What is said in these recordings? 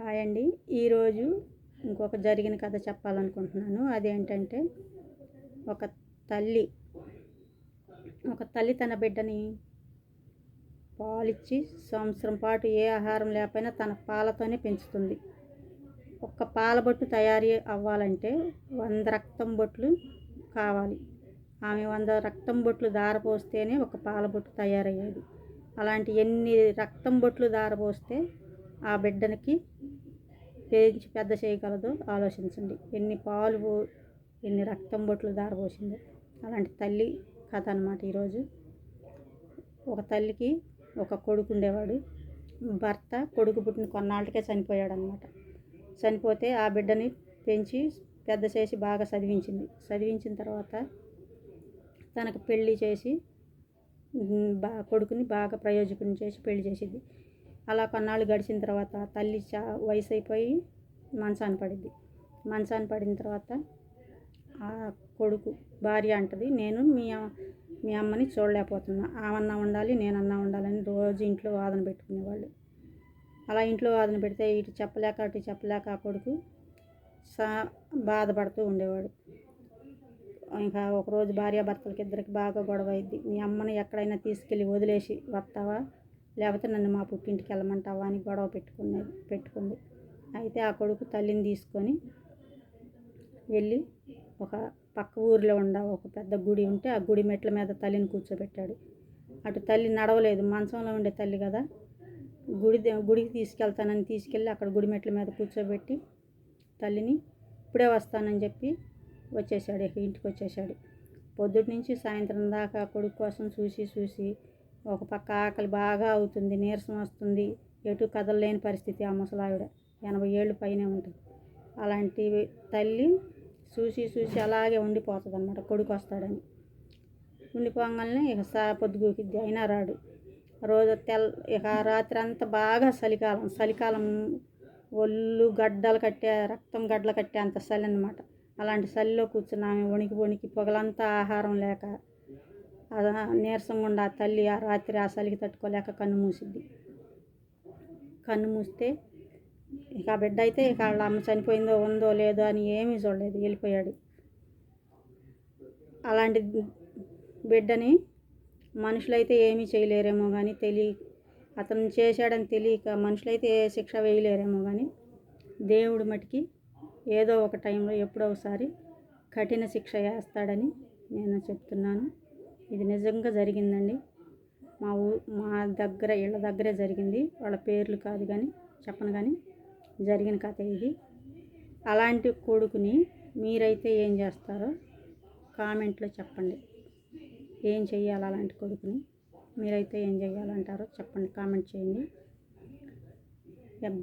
Hi అండి. ఈరోజు ఇంకొక జరిగిన కథ చెప్పాలనుకుంటున్నాను. అదేంటంటే ఒక తల్లి ఒక తల్లి తన బిడ్డని పాలిచ్చి సంవత్సరం పాటు ఏ ఆహారం లేకపోయినా తన పాలతోనే పెంచుతుంది. ఒక్క పాల బొట్టు తయారీ అవ్వాలంటే వంద రక్తం బొట్లు కావాలి. ఆమె వంద రక్తం బొట్లు దారపోస్తేనే ఒక పాల బొట్టు తయారయ్యేది. అలాంటి ఎన్ని రక్తం బొట్లు దారపోస్తే ఆ బిడ్డనికి పెంచి పెద్ద చేయగలదో ఆలోచించండి. ఎన్ని పాలు ఎన్ని రక్తం బొట్లు దారబోసిందో. అలాంటి తల్లి కథ అనమాట ఈరోజు. ఒక తల్లికి ఒక కొడుకు ఉండేవాడు. భర్త కొడుకు పుట్టిన కొన్నాళ్ళకే చనిపోయాడు అనమాట చనిపోతే ఆ బిడ్డని పెంచి పెద్ద చేసి బాగా చదివించింది. చదివించిన తర్వాత తనకు పెళ్ళి చేసి బా కొడుకుని బాగా ప్రయోజకుని చేసి పెళ్ళి చేసింది. అలా కొన్నాళ్ళు గడిచిన తర్వాత తల్లి చా వయసు అయిపోయి మంచాన పడింది. మంచాన పడిన తర్వాత ఆ కొడుకు భార్య అంటది నేను మీ మీ అమ్మని చూడలేకపోతున్నా. ఆమన్నా ఉండాలి నేనన్నా ఉండాలని రోజు ఇంట్లో వాదన పెట్టుకునేవాళ్ళు. అలా ఇంట్లో వాదన పెడితే ఇటు చెప్పలేక అటు చెప్పలేక ఆ కొడుకు సా బాధపడుతూ ఉండేవాడు. ఇంకా ఒకరోజు భార్యాభర్తలకి ఇద్దరికి బాగా గొడవ అయింది మీ అమ్మని ఎక్కడైనా తీసుకెళ్ళి వదిలేసి వస్తావా? లేకపోతే నన్ను మా పుట్టింటికి వెళ్ళమంటావా అని గొడవ పెట్టుకునేది పెట్టుకుంది. అయితే ఆ కొడుకు తల్లిని తీసుకొని వెళ్ళి ఒక పక్క ఊరిలో ఉండ ఒక పెద్ద గుడి ఉంటే ఆ గుడి మెట్ల మీద తల్లిని కూర్చోబెట్టాడు. అటు తల్లి నడవలేదు మంచంలో ఉండే తల్లి కదా. గుడి గుడికి తీసుకెళ్తానని తీసుకెళ్ళి అక్కడ గుడి మెట్ల మీద కూర్చోబెట్టి తల్లిని ఇప్పుడే వస్తానని చెప్పి వచ్చేసాడు ఇంటికి వచ్చేసాడు పొద్దుటి నుంచి సాయంత్రం దాకా కొడుకు కోసం చూసి చూసి ఒక పక్క ఆకలి బాగా అవుతుంది నీరసం వస్తుంది. ఎటు కదలలేని పరిస్థితి ఆ ముసలావిడ. ఎనభై ఏళ్ళు పైనే ఉంటుంది. అలాంటి తల్లి చూసి చూసి అలాగే ఉండిపోతుంది అనమాట కొడుకు వస్తాడని ఉండిపోగానే ఇక సా పొద్దుగూకిద్ది అయినా రాడు. రోజు తెల్ ఇక రాత్రి అంతా బాగా చలికాలం చలికాలం ఒళ్ళు గడ్డలు కట్టే రక్తం గడ్డలు కట్టే అంత చలి అనమాట అలాంటి చలిలో కూర్చున్నామే వణికి వణికి పొగలంతా ఆహారం లేక నీరసంగా ఉండి ఆ తల్లి ఆ రాత్రి ఆ చలికి తట్టుకోలేక కన్ను మూసిద్ది. కన్ను మూస్తే ఇక ఆ బిడ్డ అయితే ఇక వాళ్ళ అమ్మ చనిపోయిందో ఉందో లేదో అని ఏమీ చూడలేదు వెళ్ళిపోయాడు. అలాంటి బిడ్డని మనుషులైతే ఏమీ చేయలేరేమో కానీ తెలియ అతను చేశాడని తెలియక మనుషులైతే ఏ శిక్ష వేయలేరేమో కానీ దేవుడు మటుకి ఏదో ఒక టైంలో ఎప్పుడో ఒకసారి కఠిన శిక్ష వేస్తాడని నేను చెప్తున్నాను. ఇది నిజంగా జరిగిందండి. మా ఊ మా దగ్గర ఇళ్ళ దగ్గరే జరిగింది. వాళ్ళ పేర్లు కాదు కానీ చెప్పను కానీ జరిగిన కథ ఇది. అలాంటి కొడుకుని మీరైతే ఏం చేస్తారో కామెంట్లో చెప్పండి. ఏం చెయ్యాలి అలాంటి కొడుకుని? మీరైతే ఏం చేయాలంటారో చెప్పండి. కామెంట్ చేయండి.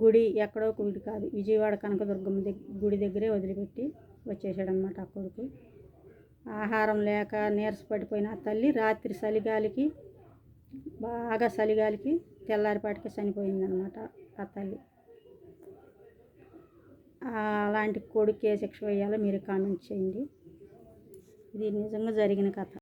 గుడి ఎక్కడో గుడి కాదు. విజయవాడ కనకదుర్గమ్మ దగ్గర గుడి దగ్గరే వదిలిపెట్టి వచ్చేసాడనమాట ఆ కొడుకు. ఆహారం లేక నీరసపడిపోయిన ఆ తల్లి రాత్రి చలిగాలికి బాగా చలిగాలికి తెల్లారిపాటికి చనిపోయిందనమాట ఆ తల్లి. అలాంటి కొడుకు ఏ శిక్ష వేయాలో మీరు కామెంట్ చేయండి. ఇది నిజంగా జరిగిన కథ.